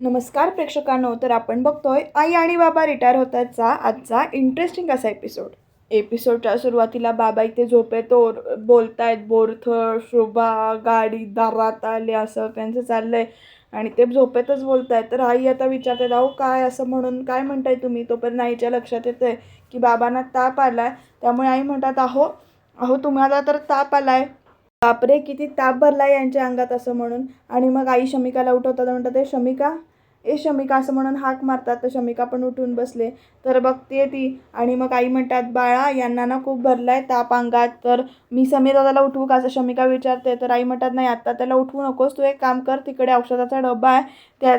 नमस्कार प्रेक्षकांनो तर आपण बघतोय आई आणि बाबा रिटायर होताचा आजचा इंटरेस्टिंग असा एपिसोड एपिसोडच्या सुरुवातीला बाबा इथे झोपेत बोलतायत बोरथळ शोभा गाडी दारात आले असं त्यांचं चाललंय. आणि ते झोपेतच बोलतायत. तर आई आता विचारतात अहो काय असं म्हणून काय म्हणताय तुम्ही? तोपर्यंत आईच्या लक्षात येतंय की बाबांना ताप आलाय. त्यामुळे आई म्हणतात अहो अहो तुम्हाला तर ताप आलाय. बापरे किती ताप भरला यांच्या अंगात असं म्हणून. आणि मग आई शमिकाला उठवतात म्हणतात ते शमिका ए शमिका असं म्हणून हाक मारतात तर शमिका पण उठून बसले. तर बघते ती. आणि मग आई म्हणतात बाळा यांना ना खूप भरलाय ताप अंगात. तर मी समीर दादाला उठवू का? असं शमिका विचारते. तर आई म्हणतात नाही आत्ता त्याला उठवू नकोस. तू एक काम कर तिकडे औषधाचा डबा आहे. त्या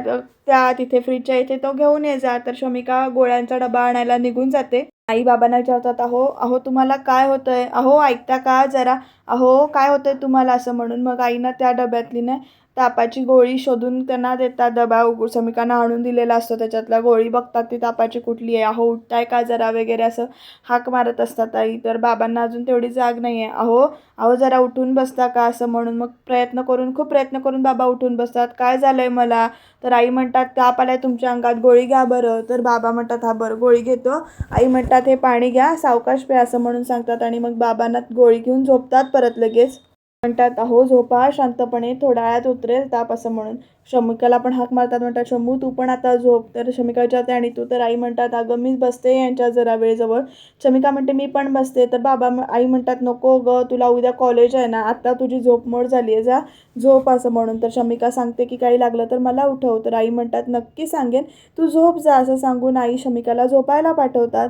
त्या तिथे फ्रीजच्या इथे तो घेऊन ये जा. तर शमिका गोळ्यांचा डबा आणायला निघून जाते. आई बाबांना विचारतात अहो अहो तुम्हाला काय होतंय? अहो ऐकता का जरा? अहो काय होतंय तुम्हाला? असं म्हणून मग आईनं त्या डब्यातली ना तापाची गोळी शोधून त्यांना देतात डबा उघड समिकांना आणून दिलेला असतो. त्याच्यातल्या गोळी बघतात ती तापाची कुठली आहे. अहो उठताय का जरा वगैरे असं हाक मारत असतात आई तर बाबांना अजून तेवढी जाग नाही आहे अहो अहो जरा उठून बसता का असं म्हणून. मग प्रयत्न करून खूप प्रयत्न करून बाबा उठून बसतात. काय झालं आहे मला? तर आई म्हणतात ताप आलाय तुमच्या अंगात गोळी घ्या बरं. तर बाबा म्हणतात हा बरं गोळी घेतो. आई म्हणतात हे पाणी घ्या सावकाश प्या असं म्हणून सांगतात. आणि मग बाबांना गोळी घेऊन झोपतात परत लगेच. म्हणतात अहो झोपा शांतपणे थोड्या वेळात उतरेल ताप असं म्हणून शमिकाला पण हाक मारतात म्हणतात शमू तू पण आता झोप. तर शमिका विचारते आणि तू तर आई म्हणतात अगं मी बसते यांच्या जरा वेळेजवळ. शमिका म्हणते मी पण बसते. तर बाबा आई म्हणतात नको ग तुला उद्या कॉलेज आहे ना आता तुझी झोपमोड झाली आहे जा झोप असं म्हणून. तर शमिका सांगते की काही लागलं तर मला उठव. तर आई म्हणतात नक्की सांगेन तू झोप जा असं सांगून आई शमिकाला झोपायला पाठवतात.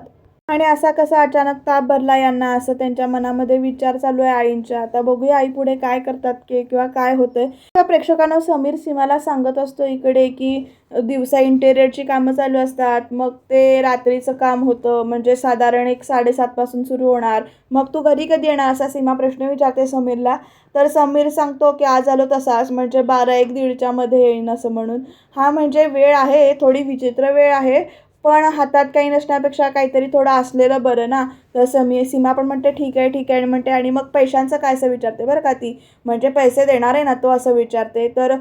आणि असा कसा अचानक ताप भरला यांना असं त्यांच्या मनामध्ये विचार चालू आहे आईंच्या. आता बघूया आई पुढे काय करतात की किंवा काय होतंय. त्या प्रेक्षकांना समीर सीमाला सांगत असतो इकडे की दिवसा इंटेरियरची कामं चालू असतात. मग ते रात्रीचं काम होतं. म्हणजे साधारण एक साडेसातपासून सुरू होणार. मग तू घरी कधी येणार असा सीमा प्रश्न विचारते समीरला. तर समीर सांगतो की आज आलो तसाच. म्हणजे बारा एक दीडच्या मध्ये येईन असं म्हणून. हा म्हणजे वेळ आहे. थोडी विचित्र वेळ आहे. पण हातात काही नसण्यापेक्षा काहीतरी थोडं असलेलं बरं ना. तर समी सीमा पण म्हणते ठीक आहे ठीक आहे आणि म्हणते आणि मग पैशांचं काय? असं विचारते बरं का ती. म्हणजे पैसे देणार आहे ना तो? असं विचारते. तर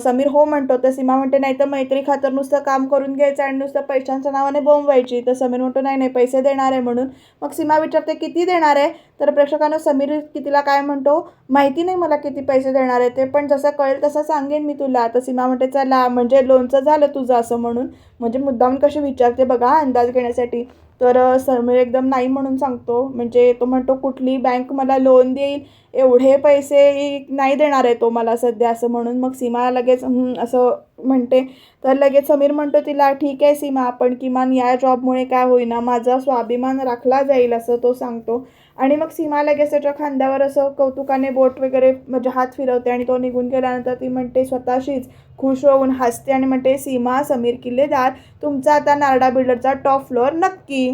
समीर हो म्हणतो. तर सीमा म्हणते नाही तर मैत्री खातर नुसतं काम करून घ्यायचं आणि नुसतं पैशांच्या नावाने बोंब व्हायची तर समीर म्हणतो नाही नाही पैसे देणार आहे म्हणून. मग सीमा विचारते किती देणार आहे? तर प्रेक्षकांना समीर कितीला काय म्हणतो माहिती नाही मला किती पैसे देणार आहे ते पण जसं कळेल तसं सांगेन मी तुला. तर सीमा म्हणते चला म्हणजे लोनचं झालं तुझं असं म्हणून. म्हणजे मुद्दाम कशी विचारते बघा अंदाज घेण्यासाठी. तर सर समीर एकदम नाही म्हणून सांगतो. म्हणजे तो म्हणतो कुठली बँक मला लोन देईल एवढे पैसे नाही देणार आहे तो मला सध्या असं म्हणून मग सीमा लगेच असं म्हणते. तर लगेच समीर म्हणतो तिला ठीक आहे सीमा आपण किमान या जॉबमुळे काय होईना माझा स्वाभिमान राखला जाईल असं तो सांगतो. आणि मग सीमा लगेच त्याच्या खांद्यावर असं कौतुकाने बोट वगैरे म्हणजे हात फिरवते आणि तो निघून गेल्यानंतर ती म्हणते स्वतःशीच खुश होऊन हसते आणि म्हणते सीमा समीर किल्लेदार तुमचा आता नारडा बिल्डरचा टॉप फ्लोअर नक्की.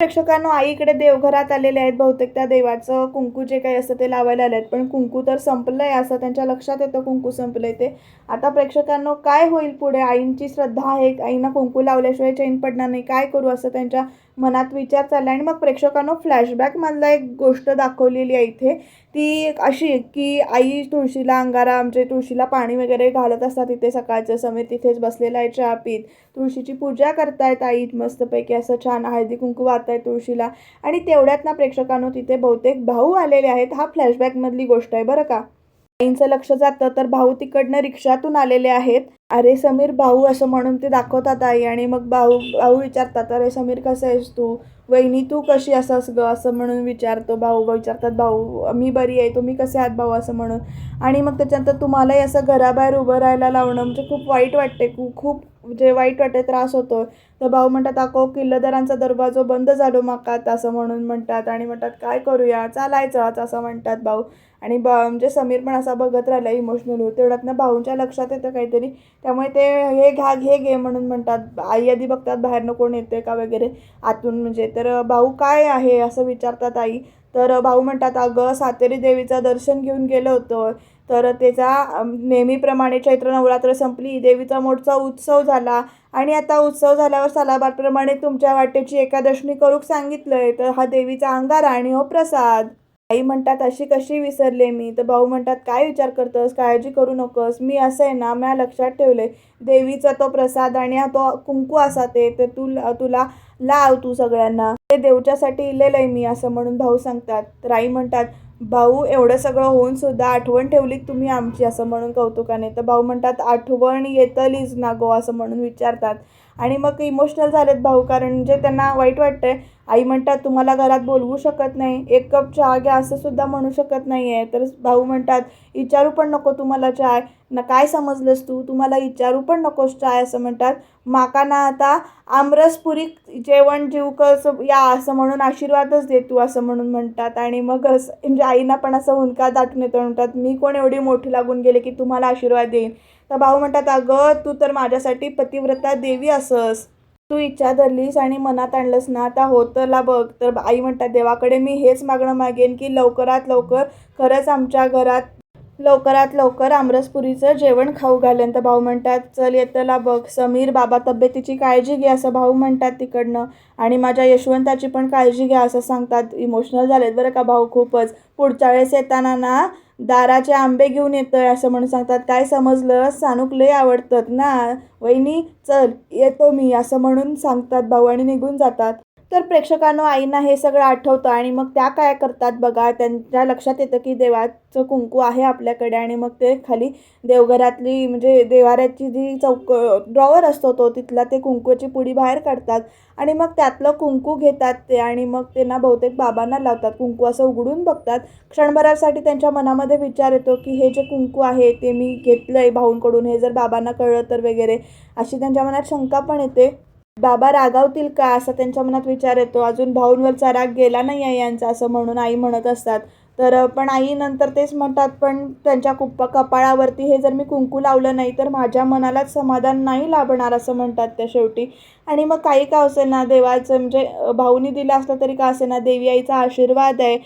प्रेक्षकांनो आईकडे देवघरात आलेले आहेत बहुतेक त्या देवाचं कुंकू जे काही असतं ते लावायला आले आहेत पण कुंकू तर संपलं आहे असं त्यांच्या लक्षात येतं कुंकू संपलंय ते. आता प्रेक्षकांनो काय होईल पुढे? आईंची श्रद्धा आहे आईंना कुंकू लावल्याशिवाय चैन पडणार नाही. काय करू असं त्यांच्या मनात विचार चालला आणि मग प्रेक्षकांनो फ्लॅशबॅकमधला एक गोष्ट दाखवलेली आहे इथे. ती अशी की आई तुळशीला अंगारा म्हणजे तुळशीला पाणी वगैरे घालत असतात तिथे सकाळचं. समीर तिथेच बसलेला आहे चहा पीत. तुळशीची पूजा करतायत आई मस्तपैकी असं छान हळदी कुंकू वाहताय तुळशीला. आणि तेवढ्यात ना प्रेक्षकांनो तिथे बहुतेक भाऊ आलेले आहेत. हा फ्लॅशबॅकमधली गोष्ट आहे बरं का? आईंचं लक्ष जातं तर भाऊ तिकडनं रिक्षातून आलेले आहेत. अरे समीर भाऊ असं म्हणून ते दाखवतात आई आणि मग भाऊ भाऊ विचारतात अरे समीर कसं आहेस तू? वहिनी तू कशी असंस ग? असं म्हणून विचारतो भाऊ विचारतात भाऊ मी बरी आहे तुम्ही कसे आहात भाऊ? असं म्हणून. आणि मग त्याच्यानंतर तुम्हालाही असं घराबाहेर उभं राहायला लावणं म्हणजे खूप वाईट वाटते खूप जे वाईट वाटे त्रास होतो तर भाऊ म्हणतात अको किल्लदारांचा दरवाजो बंद झालो माकात असं म्हणून म्हणतात आणि म्हणतात काय करूया? चालायचंच असं म्हणतात भाऊ. आणि ब म्हणजे समीर पण असा बघत राहिला इमोशनल होत तेवढ्यात ना भाऊंच्या लक्षात येतं काहीतरी. त्यामुळे ते हे घ्या घे घे म्हणून म्हणतात. आई आधी बघतात बाहेरनं कोण येते का वगैरे आतून म्हणजे तर भाऊ काय आहे? असं विचारतात आई. तर भाऊ म्हणतात अगं सातेरी देवीचं दर्शन घेऊन गेलं होतं. तर त्याचा नेहमीप्रमाणे चैत्र नवरात्र संपली. देवीचा मोठचा उत्सव झाला. आणि आता उत्सव झाल्यावर सालाबादप्रमाणे तुमच्या वाटेची एकादशमी करूक सांगितलं आहे तर हा देवीचा अंगारा आणि हो प्रसाद. आई म्हणतात अशी कशी विसरले मी? तर भाऊ म्हणतात काय विचार करतोस? काळजी करू नकोस. मी असं आहे ना म्या लक्षात ठेवले देवीचा तो प्रसाद आणि तो कुंकू असा ते तर तू तुला लाव तू सगळ्यांना. ते देवच्यासाठी इलेलं आहे मी असं म्हणून भाऊ सांगतात. तर आई म्हणतात भाऊ एवढं सगळं होऊन सुद्धा आठवण ठेवली तुम्ही आमची असं म्हणून कौतुकाने. तर भाऊ म्हणतात आठवण येतलीच ना गो असं म्हणून विचारतात. आणि मग इमोशनल झालेत भाऊ कारण जे त्यांना वाईट वाटतंय आई म्हणतात तुम्हाला घरात बोलवू शकत नाही. एक कप चहा घ्या असं सुद्धा म्हणू शकत नाही आहे तर भाऊ म्हणतात विचारू पण नको तुम्हाला चाय. ना काय समजलंस तू? तुम्हाला विचारू पण नकोस चाय असं म्हणतात. माका ना आता आमरसपुरी जेवण जीव असं या असं म्हणून आशीर्वादच दे तू असं म्हणून म्हणतात. आणि मग असं म्हणजे आईना पण असं हुंका दाटून येतो म्हणतात मी कोण एवढी मोठी लागून गेले की तुम्हाला आशीर्वाद देईन? तर भाऊ म्हणतात अगं तू तर माझ्यासाठी पतिव्रता देवी असस. तू इच्छा धरलीस आणि मनात आणलंस ना आता होतला बघ. तर आई म्हणतात देवाकडे मी हेच मागणं मागेन की लवकरात लवकर खरंच आमच्या घरात लवकरात लवकर आमरसपुरीचं जेवण खाऊ घालेन. तर भाऊ म्हणतात चल येतला बघ. समीर बाबा तब्येतीची काळजी घ्या असं भाऊ म्हणतात तिकडनं. आणि माझ्या यशवंताची पण काळजी घ्या असं सांगतात. इमोशनल झालेत बरं का भाऊ खूपच. पुढच्या वेळेस येताना ना दाराचे आंबे घेऊन येतोय असं म्हणून सांगतात. काय समजलं? सानूक लय आवडतात ना? वहिनी चल येतो मी असं म्हणून सांगतात. भाऊ आणि निघून जातात. तर प्रेक्षकांनो आईंना हे सगळं आठवतं आणि मग त्या काय करतात बघा त्यांच्या लक्षात येतं की देवाचं कुंकू आहे आपल्याकडे आणि मग ते खाली देवघरातली म्हणजे देवाऱ्याची जी चौक ड्रॉवर असतो तो तिथला ते कुंकूची पुडी बाहेर काढतात आणि मग त्यातलं कुंकू घेतात ते आणि मग ते ना बहुतेक बाबांना लावतात. कुंकू असं उघडून बघतात. क्षणभरासाठी त्यांच्या मनामध्ये विचार येतो की हे जे कुंकू आहे ते मी घेतलं आहे भाऊंकडून हे जर बाबांना कळलं तर वगैरे अशी त्यांच्या मनात शंका पण येते. बाबा रागावतील का असा त्यांच्या मनात विचार येतो. अजून भाऊंवरचा राग गेला नाही आहे यांचा असं म्हणून आई म्हणत असतात. तर पण आई नंतर तेच म्हणतात पण त्यांच्या कुप्प कपाळावरती हे जर मी कुंकू लावलं नाही तर माझ्या मनालाच समाधान नाही लाभणार असं म्हणतात त्या शेवटी. आणि मग काही का असे ना देवाचं म्हणजे भाऊनी दिलं असलं तरी का असेना देवी आईचा आशीर्वाद आहे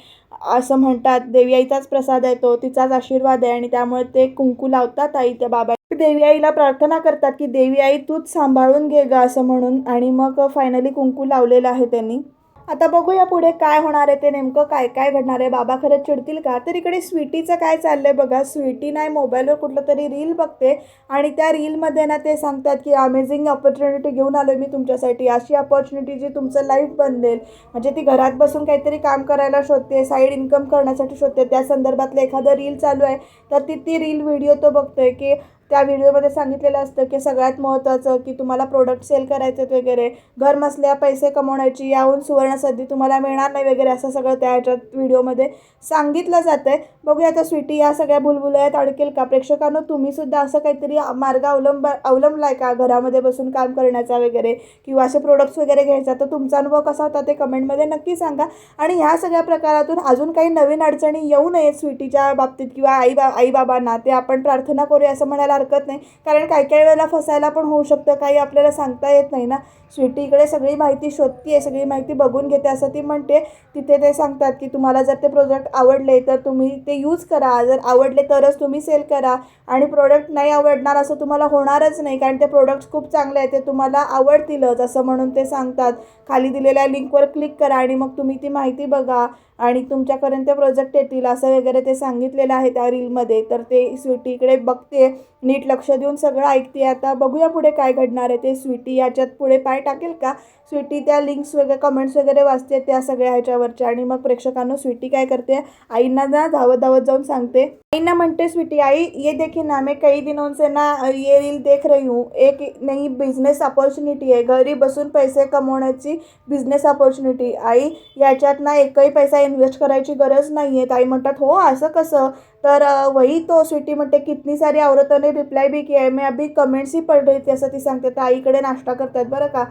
असं म्हणतात. देवी आईचाच प्रसाद आहे तो तिचाच आशीर्वाद आहे आणि त्यामुळे ते कुंकू लावतात आई त्या बाबा देवी आईला प्रार्थना करतात की देवी आई तूच सांभाळून घे गं असं म्हणून. आणि मग फायनली कुंकू लावलेलं आहे त्यांनी. आता बघूया पुढे काय होणार आहे ते नेमकं काय काय घडणार आहे? बाबा खरंच चिडतील का? तर इकडे स्वीटीचं काय चाललंय बघा. स्वीटी नाही मोबाईलवर कुठलं तरी रील बघते. आणि त्या रीलमध्ये ना ते सांगतात की अमेझिंग ऑपॉर्च्युनिटी घेऊन आलो मी तुमच्यासाठी. अशी ऑपॉर्च्युनिटी जी तुमचं लाईफ बनलेल. म्हणजे ती घरात बसून काहीतरी काम करायला शोधते साईड इन्कम करण्यासाठी शोधते. त्या संदर्भातलं एखादं रील चालू आहे. तर ती ती रील व्हिडिओ तो बघतोय की त्या व्हिडिओमध्ये सांगितलेलं असतं की सगळ्यात महत्त्वाचं की तुम्हाला प्रोडक्ट सेल करायचे वगैरे घर बसल्या पैसे कमवण्याची याहून सुवर्णसंधी तुम्हाला मिळणार नाही वगैरे असं सगळं त्या ह्याच्यात व्हिडिओमध्ये सांगितलं जातं आहे बघूया आता स्वीटी या सगळ्या भुलभुलयात अडकेल का? प्रेक्षकांनो तुम्हीसुद्धा असं काहीतरी मार्ग अवलंब अवलंबला आहे का घरामध्ये बसून काम करण्याचा वगैरे किंवा असे प्रोडक्ट्स वगैरे घ्यायचा? तर तुमचा अनुभव कसा होता ते कमेंटमध्ये नक्की सांगा. आणि ह्या सगळ्या प्रकारातून अजून काही नवीन अडचणी येऊ नयेत स्वीटीच्या बाबतीत किंवा आई बा आईबाबांना ते आपण प्रार्थना करूया असं म्हणायला हरकत नाही. कारण काही काही वेळेला फसायला पण होऊ शकतं. काही आपल्याला सांगता येत नाही ना. स्वीटी इकडे सगळी माहिती शोधते आहे सगळी माहिती बघून घेते. असं ती म्हणते. तिथे ते सांगतात की तुम्हाला जर ते प्रोडक्ट आवडले तर तुम्ही ते यूज करा. जर आवडले तरच तुम्ही सेल करा. आणि प्रोडक्ट नाही आवडणार असं तुम्हाला होणारच नाही. कारण ते प्रोडक्ट्स खूप चांगले आहेत. ते तुम्हाला आवडतीलच असं म्हणून ते सांगतात. खाली दिलेल्या लिंकवर क्लिक करा आणि मग तुम्ही ती माहिती बघा. आणि तुमच्यापर्यंत प्रोजेक्ट येतील असं वगैरे ते सांगितलेलं आहे त्या रीलमध्ये. तर ते स्वीटी इकडे बघते. नीट लक्ष देऊन सगळं ऐकते आता. बघूया पुढे काय घडणार आहे ते. स्वीटी याच्यात पुढे पाय टाकेल का? स्वीटी त्या लिंक्स वगैरे कमेंट्स वगैरे वाचते त्या सगळ्या ह्याच्यावरच्या. आणि मग प्रेक्षकांना स्वीटी काय करते? आईंना ना धावत धावत जाऊन सांगते. आईंना म्हणते स्वीटी आई ये देखिए ना मैं कई दिनों से ना ये रील देख रही हूँ. एक नई बिझनेस अपॉर्च्युनिटी आहे. घरी बसून पैसे कमवण्याची बिझनेस अपॉर्च्युनिटी आई याच्यात ना एकही पैसा इन्व्हेस्ट करायची गरज नाही आहे ताई म्हणतात हो असं कसं? तर वही तो स्वीटी म्हणते कितनी सारी औरतों ने रिप्लाय भी किया है मैं अभी कमेंट्स ही पढ़ रही असं ती सांगते. तर आईकडे नाश्ता करतात बरं का.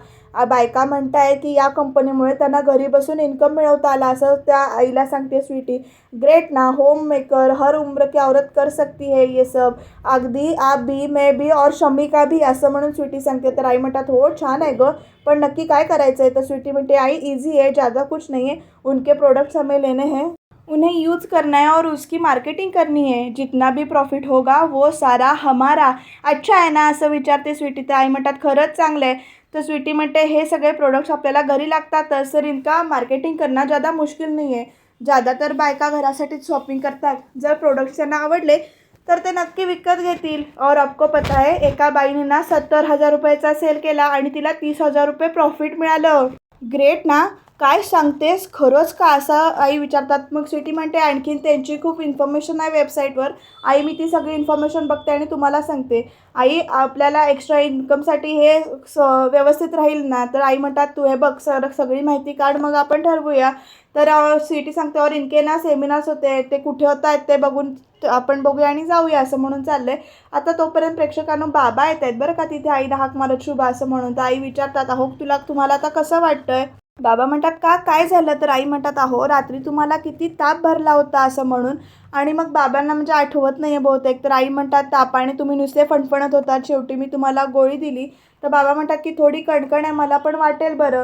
बायका म्हणताय की या कंपनीमुळे त्यांना घरी बसून इन्कम मिळवता आला असं त्या आईला सांगते स्वीटी. ग्रेट ना होम मेकर हर उम्र की औरत कर सकती है ये सब. अगदी आप भी मैं भी और शमिका भी असं म्हणून स्वीटी सांगते. तर आई म्हणतात हो छान आहे गं पण नक्की काय करायचं आहे तर स्वीटी म्हणते आई इझी आहे ज़्यादा कुछ नाही आहे. उनके प्रोडक्ट्स हमें लेने हैं. उन्हें यूज़ करना है और उसकी मार्केटिंग करनी है। जितना भी प्रॉफिट होगा वो सारा हमारा। अच्छा आहे ना असं विचारते स्वीटी तर आई म्हणतात खरंच चांगलं आहे. तर स्वीटी म्हणते हे सगळे प्रोडक्ट्स आपल्याला घरी लागतातच तर इनका मार्केटिंग करणं ज़्यादा मुश्किल नाही आहे. ज्यादातर बायका घरासाठीच शॉपिंग करतात. जर प्रोडक्ट्स त्यांना आवडले तर ते नक्की विकत घेतील. और आपको पता आहे एका बाईने ना सत्तर हजार रुपयाचा सेल केला आणि तिला तीस हजार रुपये प्रॉफिट मिळालं. ग्रेट ना? काय सांगतेस? खरंच का असं आई विचारतात मग स्वीटी म्हणते? आणखीन त्यांची खूप इन्फॉर्मेशन आहे वेबसाईटवर आई मी ती सगळी इन्फॉर्मेशन बघते आणि तुम्हाला सांगते. आई आपल्याला एक्स्ट्रा इन्कमसाठी हे स व्यवस्थित राहील ना? तर आई म्हणतात तू हे बघ सर सगळी माहिती काढ मग आपण ठरवूया. तर स्वीटी सांगते और इनके ना सेमिनार्स होते ते कुठे होत आहेत ते बघून आपण बघूया आणि जाऊया असं म्हणून चाललं आहे आता तोपर्यंत प्रेक्षकांना बाबा येत आहेत बरं का तिथे आईला हाक मारत शुभ असं म्हणून. तर आई विचारतात अहो तुला तुम्हाला आता कसं वाटतं आहे बाबा म्हणतात का काय झालं? तर आई म्हणतात अहो रात्री तुम्हाला किती ताप भरला होता असं म्हणून. आणि मग बाबांना म्हणजे आठवत नाही आहे बहुतेक. तर आई म्हणतात तापाने तुम्ही नुसते फणफणत होतात. शेवटी मी तुम्हाला गोळी दिली. तर बाबा म्हणतात की थोडी कणकण आहे मला पण वाटेल बरं.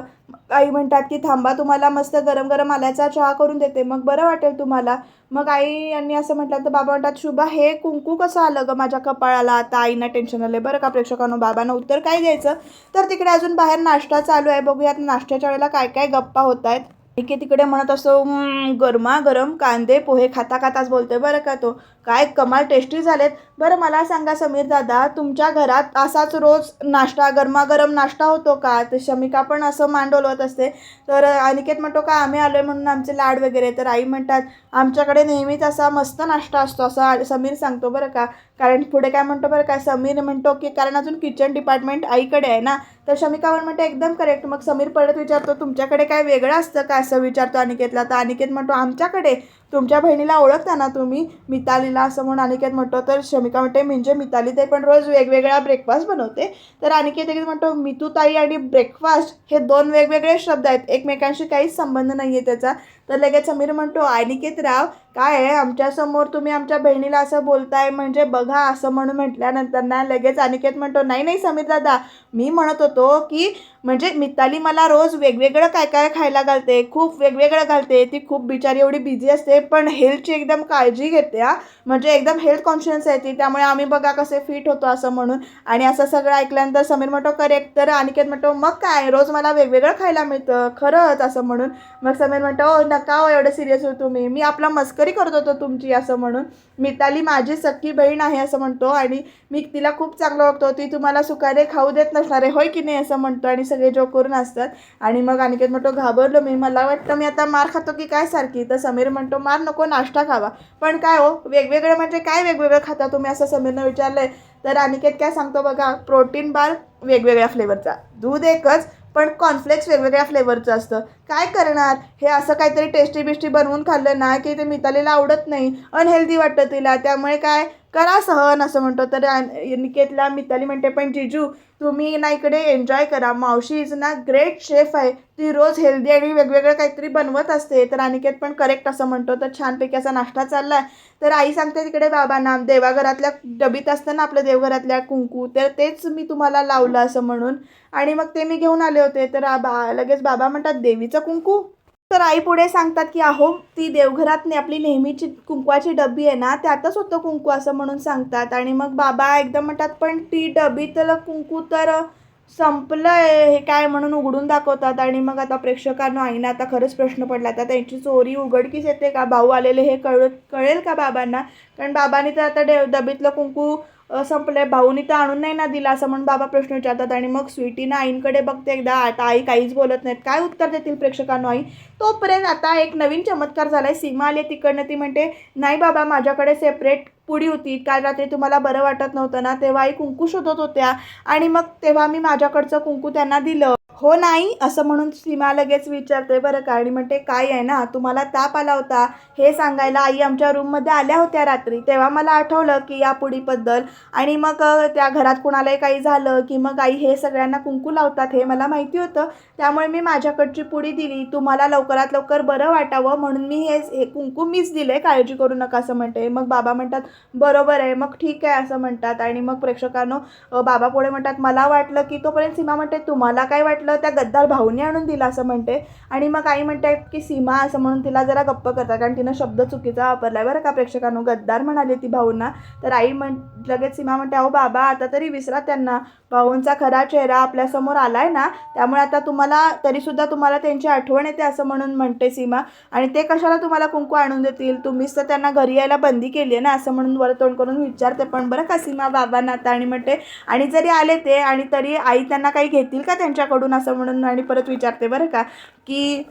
आई म्हणतात की थांबा तुम्हाला मस्त गरम गरम आल्याचा चहा करून देते. मग बरं वाटेल तुम्हाला. मग आई यांनी असं म्हटलं तर बाबा म्हणतात शुभा हे कुंकू कसं आलं गं माझ्या कपाळाला? आता आईना टेन्शन आलं बरं का प्रेक्षकांनो? बाबांना उत्तर काय द्यायचं? तर तिकडे अजून बाहेर नाश्ता चालू आहे. बघूयात नाश्त्याच्या वेळेला काय काय गप्पा होत आहेत. एके तिकडे म्हणत असतो गरमा गरमागरम कांदे पोहे खाता खाताच बोलतोय बरं का तो. काय कमाल टेस्टी झालेत. बरं मला सांगा समीर दादा तुमच्या घरात असाच रोज नाश्ता गरमागरम नाश्ता होतो का? तर शमिका पण असं मांडोलवत असते. तर अनिकेत म्हणतो का आम्ही आलो आहे म्हणून आमचे लाड वगैरे. तर आई म्हणतात आमच्याकडे नेहमीच असा मस्त नाश्ता असतो असं समीर सांगतो बरं का. कारण पुढे काय म्हणतो बरं का समीर म्हणतो की कारण अजून किचन डिपार्टमेंट आईकडे आहे ना. तर शमिकावर म्हणतो एकदम करेक्ट मग समीर परत विचारतो तुमच्याकडे काय वेगळं असतं का? असं विचारतो अनिकेतला. तर अनिकेत म्हणतो आमच्याकडे तुमच्या बहिणीला ओळखता ना तुम्ही? मितालीला असं म्हणून अनिकेत म्हणतो तर शमिका म्हणते म्हणजे मिताली ते पण रोज वेगवेगळा ब्रेकफास्ट बनवते. तर अनिकेत एक म्हणतो मितू ताई आणि ब्रेकफास्ट हे दोन वेगवेगळे शब्द आहेत. एकमेकांशी काहीच संबंध नाही आहे त्याचा. तर लगेच समीर म्हणतो अनिकेत राव काय आहे? आमच्यासमोर तुम्ही आमच्या बहिणीला असं बोलताय म्हणजे बघा असं म्हणून म्हटल्यानंतर ना लगेच अनिकेत म्हणतो नाही नाही समीर दादा मी म्हणत होतो की म्हणजे मिताली मला रोज वेगवेगळं काय काय खायला घालते खूप वेगवेगळं घालते ती खूप बिचारी एवढी बिझी असते पण हेल्थची एकदम काळजी घेते हा. म्हणजे एकदम हेल्थ कॉन्शियस आहे ती त्यामुळे आम्ही बघा कसे फिट होतो असं म्हणून. आणि असं सगळं ऐकल्यानंतर समीर म्हणतो करेक्ट तर अनिकेत म्हणतो मग काय? रोज मला वेगवेगळं खायला मिळतं. खरंच? असं म्हणून. मग समीर म्हणतो हो, नका हो एवढं सिरियस हो तुम्ही. मी आपला मस्करी करत होतो तुमची असं म्हणून. मिताली माझी सख्खी बहीण आहे असं म्हणतो आणि मी तिला खूप चांगलं ओळखतो. ती तुम्हाला सुखाने खाऊ देत नसणार आहे होय की नाही असं म्हणतो आणि सगळे जोक करून असतात आणि मग अनिकेत म्हणतो घाबरलो मी. मला वाटतं मी आता मार खातो की काय सारखी? तर समीर म्हणतो मार नको नाश्ता खावा. पण काय हो वेगवेगळं म्हणजे काय वेगवेगळं खाता तुम्ही असं समीरनं विचारलंय? तर अनिकेत काय सांगतो बघा प्रोटीन बार वेगवेगळ्या फ्लेवरचा दूध एकच पण कॉर्नफ्लेक्स वेगवेगळ्या फ्लेवरचं असतं. काय करणार? हे असं काहीतरी टेस्टी बिस्टी बनवून खाल्लं ना की ते मितालीला आवडत नाही. अनहेल्दी वाटतं तिला. त्यामुळे काय? करा सहन असं म्हणतो. तर निकेतला मिताली म्हणते पण जिजू तुम्ही ना इकडे एन्जॉय करा. मावशी इज ना ग्रेट शेफ आहे. ती रोज हेल्दी आणि वेगवेगळं काहीतरी बनवत असते. तर अनिकेत पण करेक्ट असं म्हणतो. तर छानपैकी असा नाश्ता चालला आहे तर आई सांगते तिकडे बाबांना देवाघरातल्या डबीत असतं ना आपल्या देवघरातल्या कुंकू तर तेच मी तुम्हाला लावलं असं म्हणून. आणि मग ते मी घेऊन आले होते. तर बा लगेच बाबा म्हणतात देवीचं कुंकू? तर आई पुढे सांगतात की अहो ती देवघरातने आपली नेहमीची कुंकवाची डबी आहे ना त्यातच होतं कुंकू असं म्हणून सांगतात. आणि मग बाबा एकदम म्हणतात पण ती डबीतलं कुंकू तर संपलं आहे हे काय? म्हणून उघडून दाखवतात. आणि मग आता प्रेक्षकांना आईना आता खरंच प्रश्न पडला. आता त्यांची चोरी उघडकीस येते का? भाऊ आलेले हे कळ कळेल का बाबांना? कारण बाबांनी तर आता डे डबीतलं कुंकू संपलं आहे भाऊनी तर आणून नाही ना दिला असं म्हणून बाबा प्रश्न विचारतात. आणि मग स्वीटीनं आईंकडे बघते एकदा. आता आई काहीच बोलत नाहीत. काय उत्तर देतील प्रेक्षकांना आई? तोपर्यंत आता एक नवीन चमत्कार झाला आहे सीमा आली आहे तिकडनं. ती म्हणते नाही बाबा माझ्याकडे सेपरेट पुडी होती. काल रात्री तुम्हाला बरं वाटत नव्हतं ना. तेव्हा आई कुंकू शोधत होत्या. आणि मग तेव्हा मी माझ्याकडचं कुंकू त्यांना दिलं. हो नाही असं म्हणून सीमा लगेच विचारते बरं का? आणि म्हणते काय आहे ना तुम्हाला ताप आला होता. हे सांगायला आई आमच्या रूममध्ये आल्या होत्या रात्री. तेव्हा मला आठवलं की या पुडीबद्दल आणि मग त्या घरात कुणालाही काही झालं की मग आई हे सगळ्यांना कुंकू लावतात हे मला माहिती होतं. त्यामुळे मी माझ्याकडची पुडी दिली. तुम्हाला लवकरात लवकर बरं वाटावं. म्हणून मी हे हे कुंकू मीच दिले काळजी करू नका असं म्हणते. मग बाबा म्हणतात बरोबर आहे. मग ठीक आहे असं म्हणतात. आणि मग प्रेक्षकांनो बाबा पुढे म्हणतात मला वाटलं की तोपर्यंत सीमा म्हणते तुम्हाला काय वाटलं? म्हटलं त्या गद्दार भाऊने आणून दिला असं म्हणते. आणि मग आई म्हणते की सीमा असं म्हणून तिला जरा गप्प करतात. कारण तिनं शब्द चुकीचा वापरला आहे बरं का प्रेक्षकांनो. गद्दार म्हणाली ती भाऊंना. तर आई म्हण लगेच सीमा म्हणते अहो बाबा आता तरी विसरा त्यांना. भाऊंचा खरा चेहरा आपल्यासमोर आला आहे ना त्यामुळे आता तुम्हाला तरीसुद्धा तुम्हाला त्यांची आठवण येते असं म्हणून म्हणते सीमा. आणि ते कशाला तुम्हाला कुंकू आणून देतील? तुम्हीच तर त्यांना घरी यायला बंदी केली आहे ना असं म्हणून वरतोंड करून विचारते पण बरं का सीमा बाबांना आता आणि म्हणते. आणि जरी आले ते आणि तरी आई त्यांना काही घेतील का त्यांच्याकडून? असं म्हणून आणि परत विचारते बरं का की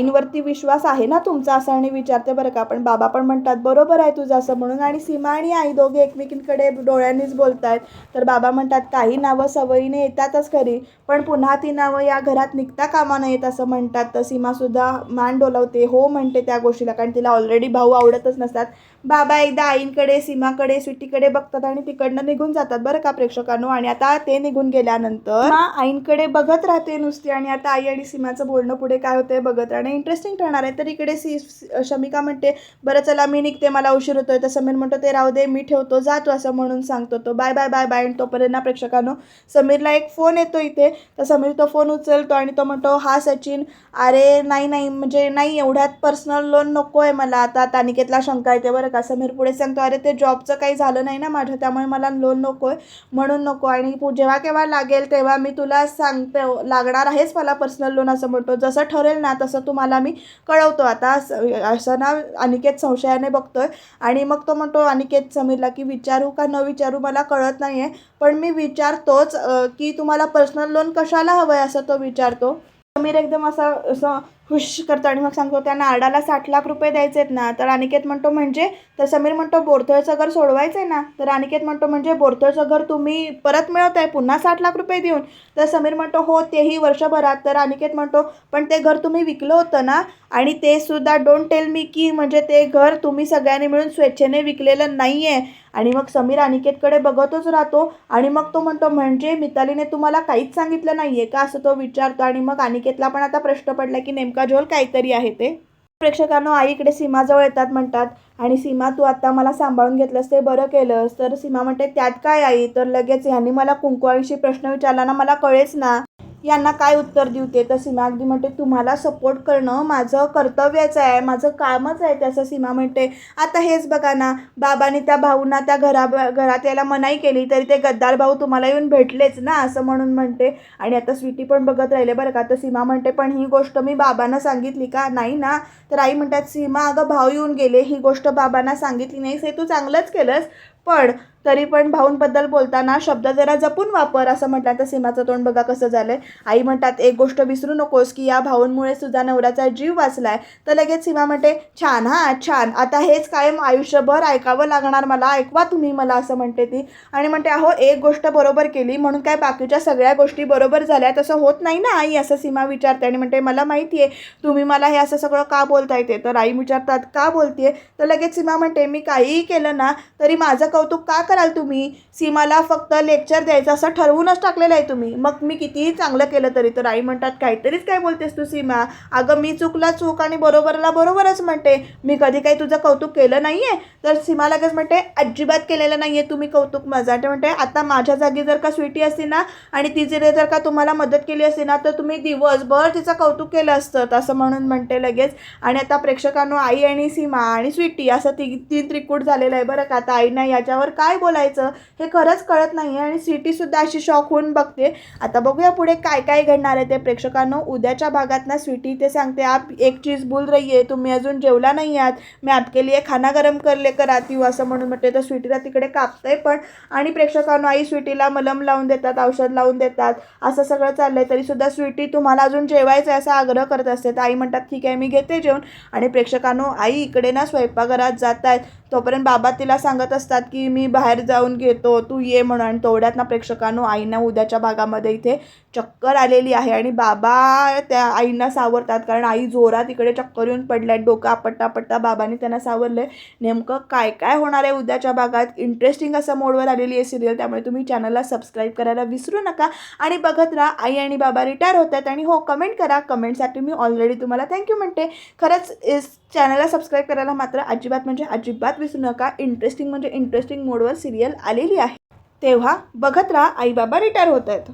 आईंवरती विश्वास आहे ना तुमचा? असं आणि विचारते बरं का. पण बाबा पण म्हणतात बरोबर आहे तुझं असं म्हणून. आणि सीमा आणि आई दोघे एकमेकींकडे डोळ्यांनीच बोलत आहेत तर बाबा म्हणतात काही नावं सवयीने येतातच खरी पण पुन्हा ती नावं या घरात निघता कामा नयेत असं म्हणतात. तर सीमासुद्धा मान डोलावते. हो म्हणते त्या गोष्टीला कारण तिला ऑलरेडी भाऊ आवडतच नसतात. बाबा एकदा आईंकडे सीमाकडे स्वीटीकडे बघतात आणि तिकडनं निघून जातात बरं का प्रेक्षकांनो. आणि आता ते निघून गेल्यानंतर आईंकडे बघत राहते नुसती. आणि आता आई आणि सीमाचं बोलणं पुढे काय होतंय बघत राहणं इंटरेस्टिंग ठरणार आहे. तर इकडे सी शमिका म्हणते बरं चला मी निघते मला उशीर होतोय. तर समीर म्हणतो ते राहू दे मी ठेवतो जातो असं म्हणून सांगतो तो. बाय बाय बाय बाय आणि तोपर्यंत ना प्रेक्षकांनो समीरला एक फोन येतो इथे. तर समीर तो फोन उचलतो आणि तो म्हणतो हा सचिन अरे नाही नाही म्हणजे नाही एवढ्यात पर्सनल लोन नको आहे मला. आता तानिकेतला शंका येते बरं का. समीर पुढे सांगतो अरे ते जॉबचं काही झालं नाही ना माझं त्यामुळे मला लोन नको आहे म्हणून नको. आणि जेव्हा केव्हा लागेल तेव्हा मी तुला सांगते लागणार आहेच मला पर्सनल लोन असं म्हणतो. जसं ठरेल ना तसं तुम्हाला मी कळवतो. आता असं असं ना अनिकेत संशयाने बघतोय. आणि मग तो म्हणतो अनिकेत समीरला की विचारू का न विचारू? मला कळत नाही आहे पण मी विचारतोच की तुम्हाला पर्सनल लोन कशाला हवं आहे असं तो विचारतो. समीर एकदम असं असं खुश करतो आणि मग सांगतो त्या नारडाला साठ लाख रुपये द्यायचे आहेत ना. तर अनिकेत म्हणतो म्हणजे? तर समीर म्हणतो बोरथळचं घर सोडवायचं आहे ना. तर अनिकेत म्हणतो म्हणजे बोरथळचं घर तुम्ही परत मिळवत आहे पुन्हा साठ लाख रुपये देऊन. तर समीर म्हणतो हो तेही वर्षभरात. तर अनिकेत म्हणतो पण ते घर तुम्ही विकलं होतं ना आणि ते सुद्धा डोंट टेल मी की म्हणजे ते घर तुम्ही सगळ्यांनी मिळून स्वेच्छेने विकलेलं नाही आहे आणि मग समीर अनिकेतकडे बघतच राहतो आणि मग तो म्हणतो म्हणजे मितालीने तुम्हाला काहीच सांगितलं नाही आहे का? असं तो विचारतो आणि मग अनिकेतला पण आता प्रश्न पडला की नेमका झोल काहीतरी आहे ते. प्रेक्षकांनो आईकडे सीमाजवळ येतात म्हणतात आणि सीमा तू आता मला सांभाळून घेतलंस ते बरं केलंस. तर सीमा म्हणते त्यात काय आई? तर लगेच ह्यांनी मला कुंकवाळीशी प्रश्न विचारला ना मला कळेच ना. यांना काय उत्तर देऊ ते? तर सीमा अगदी म्हणते तुम्हाला सपोर्ट करणं माझं कर्तव्यच आहे माझं कामच आहे त्याचं सीमा म्हणते. आता हेच बघा ना बाबांनी त्या भाऊंना त्या घरा घरात यायला मनाई केली तरी ते गद्दार भाऊ तुम्हाला येऊन भेटलेच ना असं म्हणून म्हणते. आणि आता स्वीटी पण बघत राहिले बरं का? तर सीमा म्हणते पण ही गोष्ट मी बाबांना सांगितली का? नाही ना. तर आई म्हणतात सीमा अगं भाऊ येऊन गेले ही गोष्ट बाबांना सांगितली नाहीस हे तू चांगलंच केलंस. पण तरी पण भाऊंबद्दल बोलताना शब्द जरा जपून वापर असं म्हटलं तर सीमाचं तोंड बघा कसं झालंय. आई म्हणतात एक गोष्ट विसरू नकोस की या भाऊंमुळे सुद्धा नवऱ्याचा जीव वाचलाय. तर लगेच सीमा म्हणते छान हा छान. आता हेच कायम आयुष्यभर ऐकावं लागणार मला. ऐकवा तुम्ही मला असं म्हणते ती. आणि म्हणते अहो एक गोष्ट बरोबर केली. म्हणून काय बाकीच्या सगळ्या गोष्टी बरोबर झाल्या तसं होत नाही ना आई? असं सीमा विचारते आणि म्हणते मला माहिती आहे तुम्ही मला हे असं सगळं का बोलता येते तर आई विचारतात का बोलतेय? तर लगेच सीमा म्हणते मी काहीही केलं ना तरी माझं कौतुक का कराल तुम्ही? सीमाला फक्त लेक्चर द्यायचं असं ठरवूनच टाकलेलं आहे तुम्ही. मग मी कितीही चांगलं केलं तरी तर आई म्हणतात काहीतरीच काय बोलतेस तू सीमा? अगं मी चुकला चूक आणि बरोबरला बरोबरच म्हणते. मी कधी काही तुझं कौतुक केलं नाही आहे तर सीमा लगेच म्हणते अजिबात केलेलं नाही आहे तुम्ही कौतुक माझं. ते म्हणते आता माझ्या जागी जर का स्वीटी असती ना आणि तिचे जर का तुम्हाला मदत केली असती ना तर तुम्ही दिवसभर तिचं कौतुक केलं असतं. असं म्हणून म्हणते लगेच. आणि आता प्रेक्षकांनो आई आणि सीमा आणि स्वीटी असं ती तीन त्रिकूट झालेलं आहे बरं का. आता आईना याच्यावर काय बोलायचं हे खरंच कळत नाही आहे आणि स्वीटीसुद्धा अशी शॉक होऊन बघते. आता बघूया पुढे काय काय घडणार आहे ते. प्रेक्षकांनो उद्याच्या भागात ना स्वीटी ते सांगते आप एक चीज बोल रही आहे तुम्ही अजून जेवला नाही आहात. मी आपके लिए खाना गरम कर लेकर आती हूँ असं म्हणून म्हटले तर स्वीटीला तिकडे कापतंय पण. आणि प्रेक्षकांनो आई स्वीटीला मलम लावून देतात औषध लावून देतात. असं सगळं चाललंय तरी सुद्धा स्वीटी तुम्हाला अजून जेवायचं आहे असा आग्रह करत असते. तर आई म्हणतात ठीक आहे मी घेते जेवण. आणि प्रेक्षकांनो आई इकडे ना स्वयंपाकघरात जात आहेत तोपर्यंत बाबा तिला सांगत असतात की मी बाहेर जाऊन घेतो तू ये म्हणून. आणि तेवढ्यात ना प्रेक्षकांनो आईना उद्याच्या भागामध्ये इथे चक्कर आलेली आहे आणि बाबा त्या आईंना सावरतात. कारण आई जोरात इकडे चक्कर येऊन पडल्या डोकं आपटता आपटता बाबांनी त्यांना सावरलं नेमकं काय काय होणार आहे उद्याच्या भागात? इंटरेस्टिंग असं मोडवर आलेली आहे सिरियल त्यामुळे तुम्ही चॅनलला सबस्क्राईब करायला विसरू नका. आणि बघत राहा आई आणि बाबा रिटायर होत आहेत आणि हो कमेंट करा. कमेंटसाठी मी ऑलरेडी तुम्हाला थँक्यू म्हणते. खरंच इस चॅनलला सबस्क्राईब करायला मात्र अजिबात म्हणजे अजिबात विसरू नका. इंटरेस्टिंग म्हणजे इंटरेस्टिंग मोडवर सिरियल आलेली आहे. तेव्हा बघत राहा आई बाबा रिटायर होत आहेत